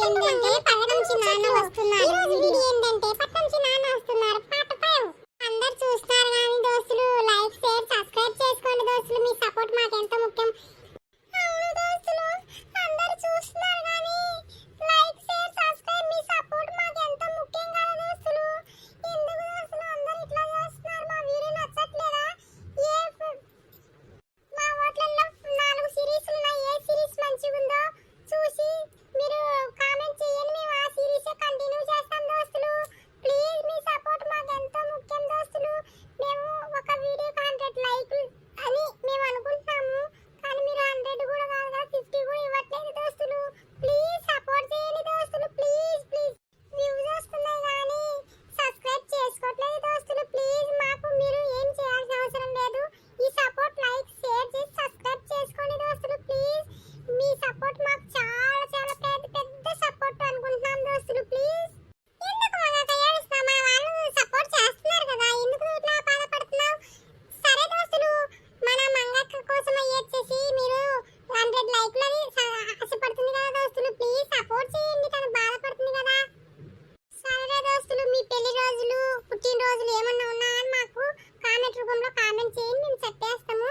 ఏంటంటే పథకం చిన్నాన్న వస్తున్నారు ఈ రోజు వీడియో ఏంటంటే పథకం చిన్నాన్న వస్తున్నారు పాట ఫైవ్ అందరు చూస్తున్నారు కానీ దోస్తులు లైక్ షేర్ సబ్స్క్రైబ్ చేసుకోండి దోస్తులు మీ సపోర్ట్ మాకు ఎంతో ముఖ్యం అవును దోస్తులు అందరు చూస్తున్నారు కానీ లైక్ షేర్ సబ్స్క్రైబ్ మీ సపోర్ట్ మాకు ఎంతో ముఖ్యం కదా దోస్తులు ఎందుకు దోస్తులు అందరు ఇట్లా చేస్తున్నారు మా వీడియో నచ్చట్లేదా ఏ మా హోటల్లో నాలుగు సిరీస్ ఉన్నాయి ఏ సిరీస్ మంచిగా ఉందో చూసి మీరు కామెంట్ చేయండి మేము ఆ సిరీస్ కంటిన్యూ చేస్తాం దోస్తులు ప్లీజ్ మీ సపోర్ట్ మాకు ఎంతో ముఖ్యం దోస్తులు మేము ఒక వీడియోకి హండ్రెడ్ లైక్లు అని మేము అనుకుంటున్నాము కానీ మీరు హండ్రెడ్ కూడా కాదు కదా ఫిఫ్టీ కూడా ఇవ్వట్లేదు దోస్తులు ప్లీజ్ సపోర్ట్ చేయండి దోస్తులు ప్లీజ్ ప్లీజ్ వ్యూస్ వస్తున్నాయి కానీ సబ్స్క్రైబ్ చేసుకోవట్లేదు దోస్తులు ప్లీజ్ మాకు మీరు ఏం చేయాల్సిన అవసరం లేదు ఈ సపోర్ట్ లైక్ షేర్ చేసి సబ్స్క్రైబ్ చేసుకోండి దోస్తులు ప్లీజ్ మీ సపోర్ట్ మాకు చాలా చాలా పెద్ద పెద్ద సపోర్ట్ అనుకుంటున్నాం దోస్తులు ప్లీజ్ ఎందుకు మగక ఏడుస్తున్నావు మా వాళ్ళు సపోర్ట్ చేస్తున్నారు కదా ఎందుకు నువ్వు ఇట్లా బాధపడుతున్నావు సరే దోస్తులు మన మంగక్క కోసం అయ్యేసి మీరు హండ్రెడ్ లైక్లని ఆశపడుతుంది కదా దోస్తులు ప్లీజ్ సపోర్ట్ చేయండి తను బాధపడుతుంది కదా సరే దోస్తులు మీ పెళ్ళి రోజులు పుట్టినరోజులు ఏమన్నా ఉన్నాయని మాకు కామెంట్ రూపంలో కామెంట్ చేయండి మేము చెప్పేస్తాము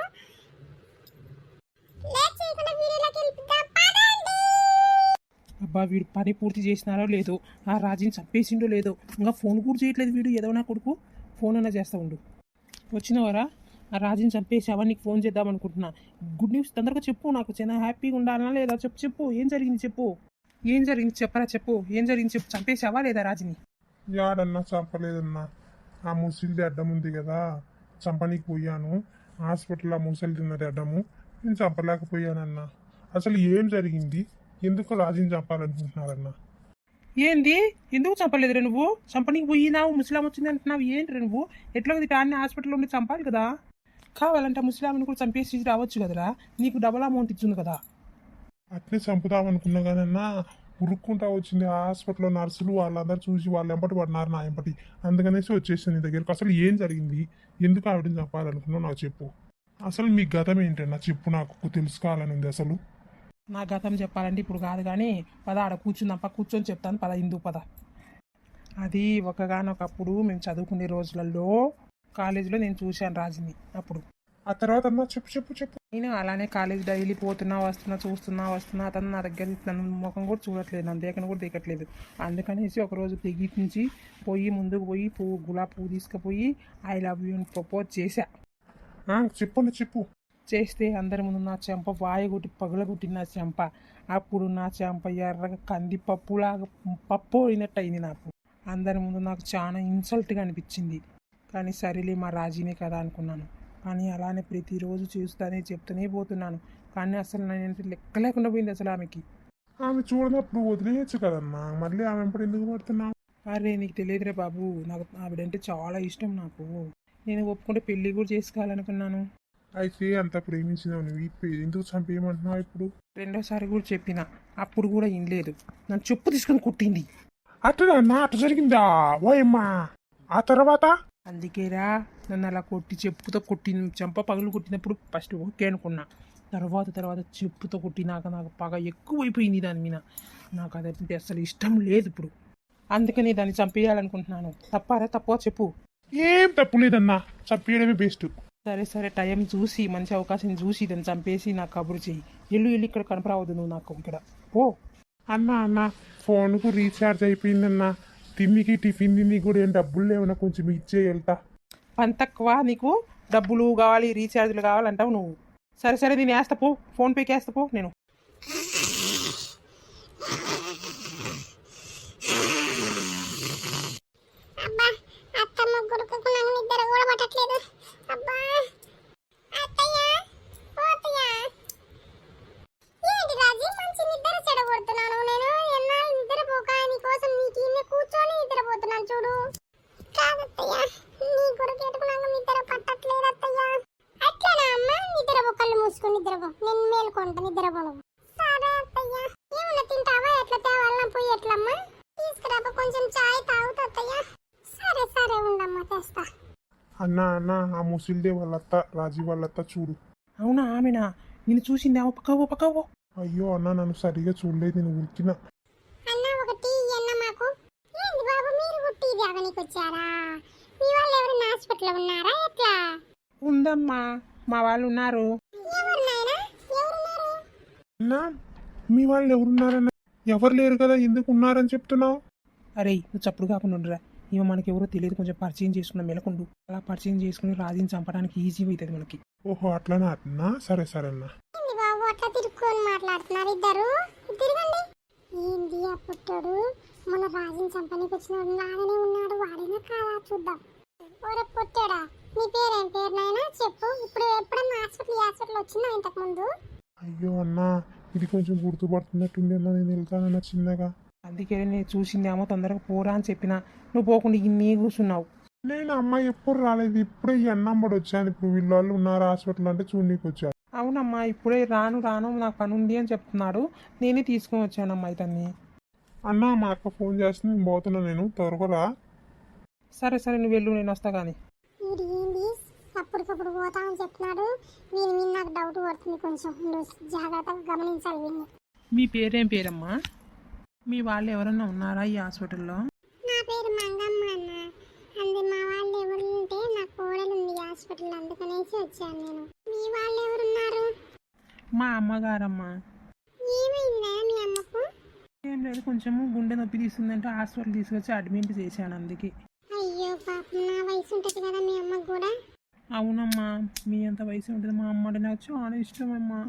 లేట్ చేయకుండా వీడియోలోకి వెళ్ళిపోదాం పదండి అబ్బా వీడు పని పూర్తి చేసినారో లేదో ఆ రాజుని చంపేసిండో లేదో ఇంకా ఫోన్ కూడా చేయట్లేదు వీడు ఏదో నా కొడుకు. ఫోన్ అన్నా చేస్తా ఉండు. వచ్చినవరా? ఆ రాజుని చంపేసావా నీకు ఫోన్ చేద్దాం అనుకుంటున్నా. గుడ్ న్యూస్ తొందరగా చెప్పు నాకు చాలా హ్యాపీగా ఉండాలనా లేదా? చెప్పు చెప్పు ఏం జరిగింది చెప్పు? ఏం జరిగింది చెప్పరా చెప్పు ఏం జరిగింది చెప్పు చంపేసావా లేదా రాజుని? యాడన్నా చంపలేదన్నా. ఆ ముసలిది అడ్డం ఉంది కదా చంపనీకి పోయాను. హాస్పిటల్ ఆ ముసలి తిన్నది అడ్డము నేను చంపలేకపోయానన్నా. అసలు ఏం జరిగింది? ఎందుకు రాజుని చంపాలనుకుంటున్నారన్నా? ఏంది? ఎందుకు చంపలేదురా నువ్వు? చంపనీకి పోయినావు ముసలాం వచ్చింది అంటున్నావు ఏంటి నువ్వు? ఎట్లా ఉంది దాన్ని హాస్పిటల్లో ఉండి చంపాలి కదా? కావాలంటే ముసలాంని కూడా చంపేసి రావచ్చు కదరా? నీకు డబల్ అమౌంట్ ఇచ్చింది కదా? అట్నే చంపుదాం అనుకున్నా కానన్నా ఉరుక్కుంటా వచ్చింది హాస్పిటల్లో నర్సులు వాళ్ళందరూ చూసి వాళ్ళు ఎంపటి పడినారు నా ఎంపటి. అందుకనేసి వచ్చేసింది నీ దగ్గరికి. అసలు ఏం జరిగింది? ఎందుకు ఆవిడని చంపాలనుకున్నావు? నాకు చెప్పు. అసలు మీ గతం ఏంటన్నా? చెప్పు నాకు తెలుసుకోవాలని ఉంది అసలు. నా గతం చెప్పాలంటే ఇప్పుడు కాదు కానీ పద ఆడ కూర్చుందాం కూర్చొని చెప్తాను పద ఇందు పద. అది ఒకగానొకప్పుడు మేము చదువుకునే రోజులలో కాలేజీలో నేను చూశాను రాజుని అప్పుడు. ఆ తర్వాత అమ్మ చెప్పు చెప్పు చెప్పు. నేను అలానే కాలేజ్ డైలీ పోతున్నా వస్తున్నా చూస్తున్నా వస్తున్నా అతను నా దగ్గర నన్ను ముఖం కూడా చూడట్లేదు నన్ను దేకను కూడా దిగట్లేదు అందుకనేసి ఒకరోజు తెగించి పోయి ముందుకు పోయి పువ్వు గులాబీ పువ్వు తీసుకుపోయి ఐ లవ్ యూ అని ప్రపోజ్ చేశా. చెప్పండి చెప్పు. చేస్తే అందరి ముందు నా చెంప వాయగొట్టి పగలగొట్టిన నా చెంప. అప్పుడు నా చెంప ఎర్రగా కంది పప్పులాగా పప్పు అయినట్టు అయింది నాకు. అందరి ముందు నాకు చాలా ఇన్సల్ట్గా అనిపించింది. కానీ సరేలే మా రాజీనే కదా అనుకున్నాను. కానీ అలానే ప్రతిరోజు చూస్తానే చెప్తూనే పోతున్నాను. కానీ అసలు నేను లెక్క లేకుండా పోయింది అసలు ఆమెకి. ఆమె చూడనప్పుడు వదిలేయచ్చు కదన్నా మళ్ళీ ఆమె ఎప్పుడు ఎందుకు పడుతున్నావు? అరే నీకు తెలియదురే బాబు. నాకు ఆవిడంటే చాలా ఇష్టం నాకు. నేను ఒప్పుకుంటే పెళ్ళి కూడా చేసుకోవాలనుకున్నాను. అయితే అంత ప్రేమించినావు నువ్వు ఇప్పుడు ఎందుకు చంపేయమంటున్నావు ఇప్పుడు? రెండోసారి కూడా చెప్పిన అప్పుడు కూడా వినలేదు. నన్ను చెప్పు తీసుకొని కుట్టింది. అట్లా నా అట్ట జరిగిందా? ఓయమ్మా! ఆ తర్వాత? అందుకేరా నన్ను అలా కొట్టి చెప్పుతో కొట్టిన చెంప పగలు కొట్టినప్పుడు ఫస్ట్ ఓకే అనుకున్నా. తర్వాత తర్వాత చెప్పుతో కొట్టినాక నాకు పగ ఎక్కువైపోయింది దాని మీద. నాకు అదంటే అసలు ఇష్టం లేదు ఇప్పుడు. అందుకని దాన్ని చంపేయాలనుకుంటున్నాను. తప్పారా? తప్పో చెప్పు. ఏం తప్పు లేదన్నా. చంపేయడమే బెస్ట్. సరే సరే టైం చూసి మంచి అవకాశం చూసి దాన్ని చంపేసి నాకు కబురు చెయ్యి. ఎల్లు ఎల్లు ఇక్కడ కనపరావద్దు నువ్వు నాకు ఇక్కడ. పో. అన్నా అన్న ఫోన్కు రీఛార్జ్ అయిపోయిందన్నా. తిండికి టిఫిన్ తిండికి కూడా ఏం డబ్బులు లేవన్నా కొంచెం ఇచ్చే వెళ్తా. పని తక్కువ నీకు డబ్బులు కావాలి రీఛార్జ్లు కావాలంటావు నువ్వు. సరే సరే నేను వేస్తా పో. ఫోన్ పేకి వేస్తా పో నేను. అబ్బా అత్త నిద్ర కూడా పట్టట్లేదు. అబ్బా! నేను కోసం కూర్చొని చూడు. అమ్మ? నిద్రపో కళ్ళు మూసుకొని సరే అత్తయ్య. ఏమన్నా తింటావా? ఎట్లా తేవాలన్నా పోయి ఎట్లమ్మా? తీసుకురాపో కొంచెం చాయ్ తాగుతా అత్తయ్య. సరే సరే ఉండమ్మా తెస్తా. అన్నా అన్నా ఆ ముసిల్దే వాళ్ళత్త రాజీ వాళ్ళత్త చూడు. అవునా ఆమెనా? నేను చూసింది ఆమె. పక్కవో పక్కవో అయ్యో అన్న నన్ను సరిగా చూడలేదు నేను ఉరికిన. అన్న ఒక టీ ఉందమ్మా మా వాళ్ళు ఉన్నారు. ఎవరు అన్నా మీ వాళ్ళు ఎవరున్నారన్న ఎవరు లేరు కదా ఎందుకు ఉన్నారని చెప్తున్నావు? అరే నువ్వు చప్పుడు కాకుండా ఉండరా. ఈమె మనకి ఎవరో తెలియదు. కొంచెం పరిచయం చేసుకున్న మెలకుండు అలా పరిచయం చేసుకుని రాజుని చంపడానికి ఈజీ అవుతుంది మనకి. ఓహో అట్లానా? అట్నా? సరే సరే అన్నా అట్లా తిరుక్కొని మాట్లాడుతున్నారు ఇద్దరు? తిరగండి. ఏంది ఆ పుట్టాడు? మన రాజుని చంపనీకి వచ్చినాడు లాగానే ఉన్నాడు. వాడినా కాదా చూద్దాం. ఓరే పుట్టాడా నీ పేరేం పేరు నాయనా? చెప్పు. ఇప్పుడు ఎప్పుడన్నా హాస్పిటల్ హాస్పిటల్ వచ్చిందా ఇంతకు ముందు? అయ్యో అన్నా ఇది కొంచెం గుర్తుపడుతున్నట్టుంది అన్నా నేను వెళ్తానన్నా చిన్నగా. అందుకే నేను చూసిందేమో తొందరగా పోరా అని చెప్పిన. నువ్వు పోకుండా ఇన్ని కూర్చున్నావు. నేను అమ్మాయి ఎప్పుడు రాలేదు. ఇప్పుడే ఈ అన్నమ్మడు వచ్చాను. ఇప్పుడు వీళ్ళ వాళ్ళు ఉన్నారు హాస్పిటల్ అంటే చూడనీకి వచ్చాను అవునమ్మా ఇప్పుడే రాను రాను నాకు పని ఉంది అని చెప్తున్నాడు. నేనే తీసుకొని వచ్చానమ్మా ఇతన్ని. అన్న మా అక్క ఫోన్ చేస్తుంది. నేను పోతున్నా నేను. త్వరగా సరే సరే నువ్వు వెళ్ళు నేను వస్తా కానీ అప్పటికప్పుడు పోతా అని చెప్తున్నాడు. వీని మీద నాకు డౌట్ పడుతుంది కొంచెం. జాగ్రత్తగా గమనించాలి వీడిని మీ పేరేం పేరమ్మా? మీ వాళ్ళు ఎవరన్నా ఉన్నారా ఈ హాస్పిటల్లో? పేరు మంగమ్మ అన్న. అంది మా వాళ్ళు ఎవరు ఉంటే నా కోడలు ఉంది హాస్పిటల్ అందుకనేసి వచ్చాను నేను. మీ వాళ్ళు ఎవరున్నారు మా అమ్మగారమ్మా. ఏమైందా మీ అమ్మకు? ఏం లేదు కొంచెము గుండె నొప్పి తీస్తుందంటే హాస్పిటల్ తీసుకొచ్చి అడ్మిట్ చేశాను అందుకే. అయ్యో పాపం నా వయసు ఉంటుంది కదా మీ అమ్మకు కూడా? అవునమ్మా మీ అంత వయసు ఉంటుంది మా అమ్మ అంటే నాకు చాలా ఇష్టం అమ్మా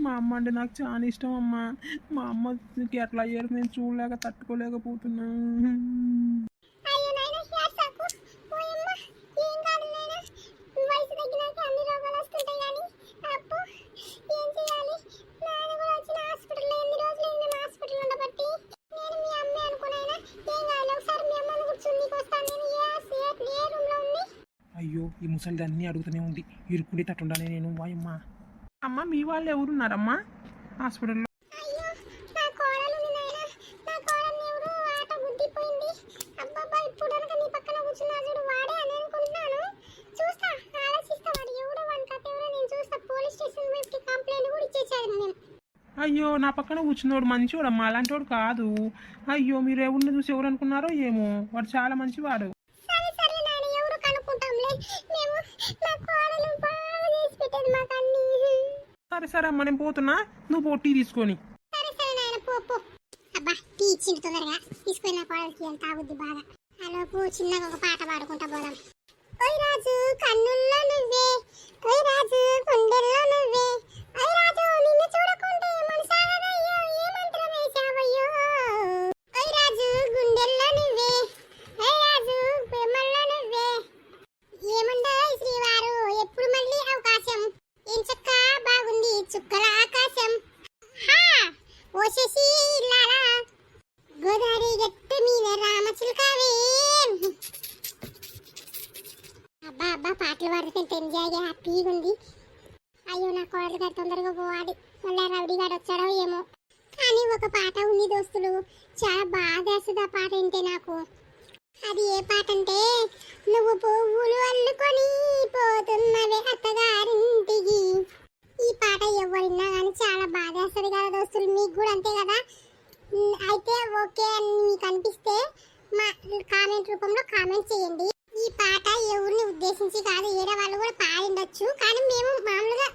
మా అమ్మ అంటే నాకు చాలా ఇష్టం అమ్మా. మా అమ్మకి ఎట్లా అయ్యారు నేను చూడలేక తట్టుకోలేకపోతున్నా. అయ్యో ఈ ముసలిది అన్నీ అడుగుతూనే ఉంది. ఇరుక్కుడి తట్టుండాలి నేను వాయమ్మ. అమ్మ మీ వాళ్ళు ఎవరున్నారమ్మా? హాస్పిటల్లో. అయ్యో నా పక్కన కూర్చున్నా చూడు వాడే అని అనుకుంటున్నాను. చూస్తా ఆలోచిస్తా వాడు కాదు. అయ్యో మీరు ఎవరిని చూసి ఎవరు అనుకున్నారో ఏమో. వాడు చాలా మంచివాడు సరే సరే నాయన ఎవరు కనుక్కుంటాంలే మేము నా కోడలు బాగా చేసి పెట్టేది మాకు అన్ని సరే సరే అమ్మ నేను పోతున్నా. నువ్వు టీ తీసుకొని. సరే సరే నాయన పో పో. అబ్బా టీ ఇచ్చిండు తొందరగా. తీసుకొని నా కోడలికి ఎంత బాగా. అలోపు చిన్నగా ఒక పాట పాడుకుంటా పోదాం. ఓయ్ రాజు కన్నుల్లో నువ్వే. ఓయ్ రాజు గుండెల్లో నువ్వే ఓయ్ రాజు నిన్ను చూడకుంటే మనసాగదయ్యో ఏ మంత్రం వేశావయ్యో ఓయ్ రాజు గుండెల్లో నువ్వే ఓయ్ రాజు ప్రేమల్లో నువ్వే ఏముందో శ్రీవారు ఎప్పుడు మళ్ళీ అవకాశం ఎంచక్క బాగుంది చుక్కల ఆకాశం హా ఓ శశి ఇల్లారా గోదావరి గట్టు మీద రామచిలుకావే అబ్బా అబ్బా పాటలు పాడుతుంటే ఎంజాయ్గా హ్యాపీగా ఉంది. అయ్యో నా కోడలు గారు తొందరగా పోవాలి. మళ్ళీ రౌడీ గారు వచ్చాడో ఏమో. కానీ ఒక పాట ఉంది దోస్తులు. చాలా బాగా వేస్తుంది ఆ పాట వింటే నాకు. అది ఏ పాట అంటే నువ్వు పువ్వులు అల్లుకొని పోతున్నవే అత్తగారింటికి ఈ పాట ఎవరిన్నా కానీ చాలా బాగా వేస్తుంది కదా దోస్తులు. మీకు కూడా అంతే కదా? అయితే ఓకే అని మీకు అనిపిస్తే మా కామెంట్ రూపంలో కామెంట్ చేయండి. ఈ పాట ఎవరిని ఉద్దేశించి కాదు ఏడవ వాళ్ళు కానీ మేము మామూలుగా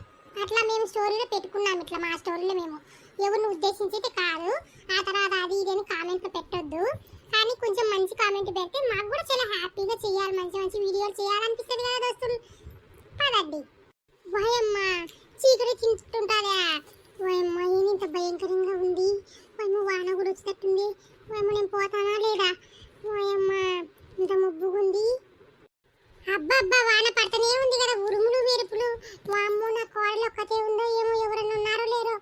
అట్లా మేము స్టోరీలో పెట్టుకున్నాం. ఇట్లా మా స్టోరీలో మేము ఎవరిని ఉద్దేశించి అయితే కాదు. ఆ తర్వాత అది ఇది అని కామెంట్లో పెట్టొద్దు. కానీ కొంచెం మంచి కామెంట్ పెడితే మాకు కూడా చాలా హ్యాపీగా చేయాలి. మంచి మంచి వీడియోలు చేయాలనిపిస్తుంది కదా దోస్తులు. పదండి. వయమ్మ చీకటి తింటుంటారా వయమ్మ ఏమి ఇంత భయంకరంగా ఉంది. వయమ్మ వాన కూడా వచ్చేటట్టుంది వయమ్మ నేను పోతానా లేదా? వయమ్మ ఇంత ముబ్బు అబ్బబ్బా వాన పడతనే ఉంది కదా ఉరుములు మెరుపులు వామ్మో నా కోడలు ఒక్కతే ఉందో ఏమో ఎవరన్నా ఉన్నారో లేరో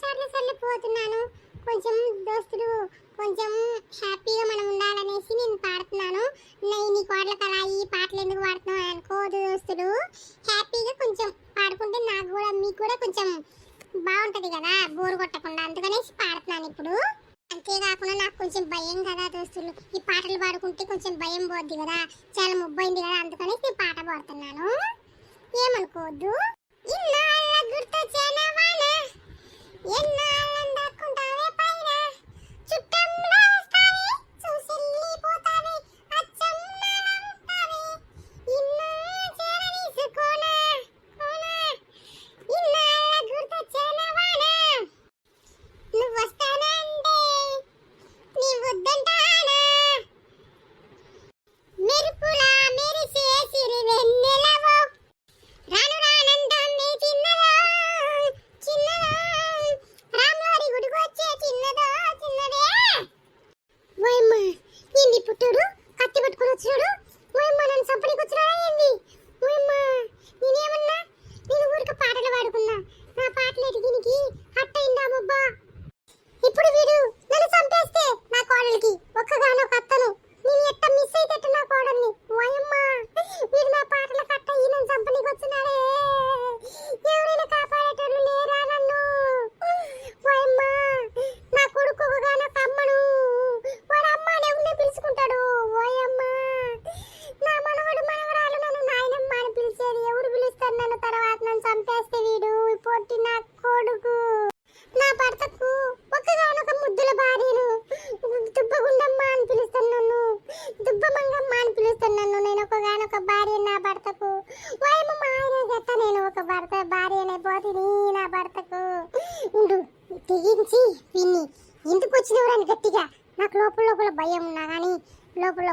సర్లే సర్లే పోతున్నాను కొంచెం దోస్తులు కొంచెం హ్యాపీగా మనం ఉండాలనేసి నేను పాడుతున్నాను నేను నీ కోడలకు అలా ఈ పాటలు ఎందుకు పాడుతున్నావు అని అనుకోదు దోస్తులు హ్యాపీగా కొంచెం పాడుకుంటే నాకు కూడా మీకు కూడా కొంచెం బాగుంటది కదా బోరు కొట్టకుండా అందుకనేసి పాడుతున్నాను ఇప్పుడు అంతేకాకుండా నాకు కొంచెం భయం కదా దోస్తులు ఈ పాటలు పాడుకుంటే కొంచెం భయం పోద్ది కదా. చాలా ముబ్బైంది కదా అందుకని నేను పాట పాడుతున్నాను. ఏమనుకోవద్దు. ఇన్నాళ్ళ గుర్తొచ్చిన వాన ఎన్నాళ్ళందాక్కుంటావే పైన. చుట్టంలో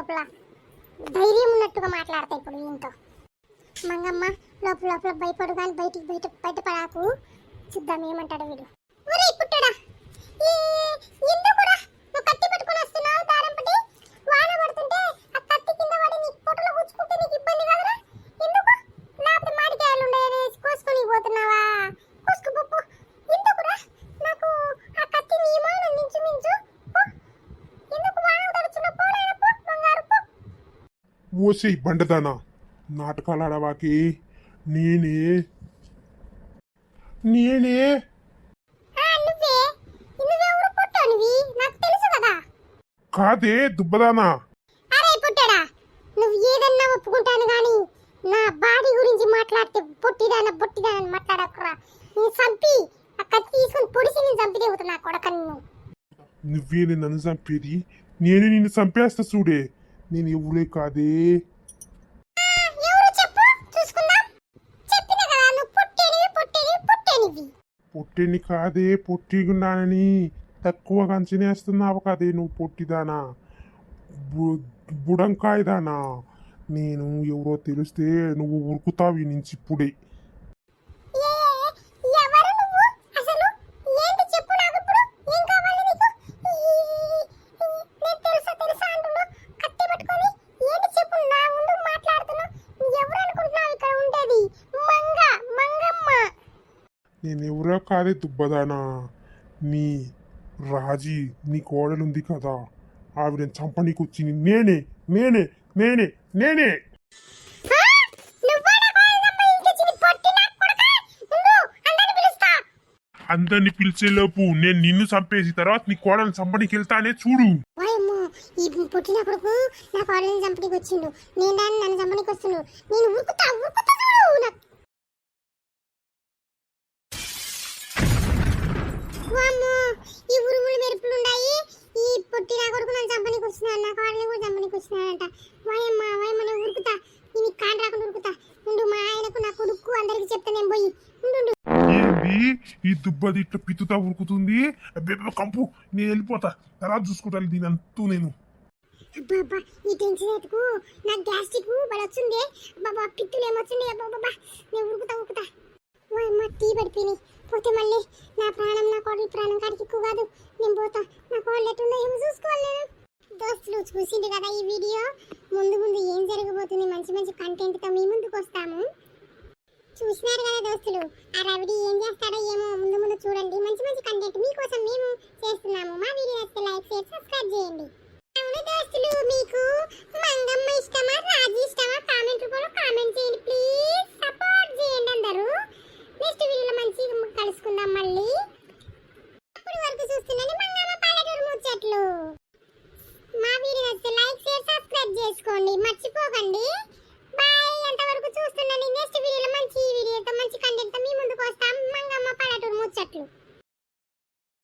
లోపల. ధైర్యం ఉన్నట్టుగా మాట్లాడతా ఇప్పుడు ఈయనతో మంగమ్మ లోపల లోపల భయపడు కానీ బయటికి బయట బయటపడాకు చూద్దాం ఏమంటాడు వీడు ఒరే పుట్టడా ఈ ఎందుకురా నువ్వు కత్తి పట్టుకొని వస్తున్నావు దారం పట్టి వాన పడుతుంటే ఆ కత్తి కింద పడి నీ పొట్టలో గుచ్చుకుంటే నీకు ఇబ్బంది కదరా ఎందుకు లేకపోతే మామిడికాయలు ఉన్నాయని కోసుకొని పోతున్నావా కోసుకు పప్పు ఎందుకురా నాకు ఆ కత్తి నీ మాన నించు మించు పో. ఎందుకు వాన తడుచున్న పోలేను పో బంగారు పో ఓసి బండదానా. నాటకాలు ఆడవాకి. నేనే. నేనే. నువ్వే? కదా. దుబ్బదానా. అరే పుట్టాడా. నువ్వు ఏదన్నా ఒప్పుకుంటాను కానీ నా బాడీ గురించి మాట్లాడితే పొట్టిదాన బొట్టిదాన అని మాట్లాడకురా. నేను చంపి ఆ కత్తి తీసుకొని పొడిసి నేను చంపి దిగుతున్నా కొడక నిన్ను. నువ్వే నన్ను చంపేది? నేను నిన్ను చంపేస్తా చూడే. నేను ఎవరే కాదే పొట్టిని కాదే పొట్టిగున్నానని. తక్కువగా అంచనేస్తున్నావు కాదే నువ్వు పొట్టిదానా? బు- బుడంకాయదానా? నేను ఎవరో తెలిస్తే నువ్వు ఉరుకుతావు నుంచి ఇప్పుడే ఏ ఎవరు నువ్వు అసలు ఏంటి చెప్పు నాకు ఇప్పుడు ఏం కావాలి నీకు ఈ- ఈ- నేను తెలుసా తెలుసా అంటున్నావు కత్తి పట్టుకొని ఏంటి చెప్పు నా ముందు మాట్లాడుతున్నావు నువ్వు ఎవరు అనుకుంటున్నావు ఇక్కడ ఉండేది మంగ మంగమ్మ నేను ఎవరో కాదే దుబ్బదానా. నీ రాజీ నీ కోడలుంది కదా. ఆవిడని చంపనీకి వచ్చింది నేనే నేనే నేనే. నేనే కోడలు అందరిని పిలిచేలోపు నేను నిన్ను చంపేసి తర్వాత నీ కోడల్ని చంపనీకి వెళ్తానే చూడు. ఈ పుట్టిన కొడుకు నా కోడలిని చంపడానికి వచ్చిండు నేను దాన్ని నన్ను చంపడానికి వస్తుండు నేను ఉరుకుతా ఉరుకుతా చూడు. వామ్మో ఈ ఉరుములు మెరుపులు ఉన్నాయి ఈ పుట్టి నా కొడుకు నన్ను చంపడానికి వస్తున్నాడు నా కోడలిని కూడా చంపడానికి వస్తున్నాడంట వాయమ్మ వాయమ్మ నేను ఉరుకుతా. నేను కాని రాకుండా ఉరుకుతా. ఉండు మా ఆయనకు నా కొడుకు అందరికి చెప్తా నేను పోయి. ఉండు. ఏంది? ఈ దుబ్బది ఇట్లా పిత్తుతా ఉరుకుతుంది? కంపు. నేను వెళ్ళిపోతా. తర్వాత చూసుకుంటాను దీని అంతూ నేను. అబ్బా అబ్బా ఈ టెన్షన్ ఎత్తుకు నాకు గ్యాస్ట్రిక్ పడొచ్చుండే బాబా పిత్తులు ఏమొచ్చుండే? అబ్బా బాబా నేను ఉరుకుతా ఉరుకుతా. ఓ అమ్మ టీ పడిపోయినాయి. పోతే మళ్ళీ నా ప్రాణం నా కోడలి ప్రాణం కాడికి ఎక్కువ కాదు. నేను పోతా. నా కోడలు ఎట్టుందో ఏమో చూసుకోవాలి నేను. దోస్తులు చూసిండు కదా ఈ వీడియో? ముందు ముందు ఏం జరగబోతుంది? మంచి మంచి కంటెంట్తో మీ ముందుకు వస్తాము. చూసినారు కదా దోస్తులు? ఆ రవిడి ఏం చేస్తాడో ఏమో ముందు ముందు చూడండి. మంచి మంచి కంటెంట్ మీకోసం మేము చేస్తున్నాము. మా వీడియో నచ్చితే లైక్ షేర్ సబ్స్క్రైబ్ చేయండి. అవును దోస్తులు మీకు మంగమ్మ ఇష్టమా రాజు ఇష్టమా? కామెంట్ రూపంలో కామెంట్ చేయండి ప్లీజ్ సపోర్ట్ చేయండి అందరూ నెక్స్ట్ వీడియోలో మంచిగా కలుసుకుందాం మళ్ళీ. అప్పటి వరకు చూస్తుండండి మంగమ్మ పల్లెటూరు ముచ్చట్లు. మా వీడియో నచ్చితే లైక్ షేర్ సబ్స్క్రైబ్ చేసుకోండి. మర్చిపోకండి. బాయ్. అంతవరకు చూస్తున్నాను నెక్స్ట్ వీడియోలో మంచి వీడియోతో మంచి కంటెంట్తో మీ ముందుకు వస్తాం. మంగమ్మ పల్లెటూరు ముచ్చట్లు.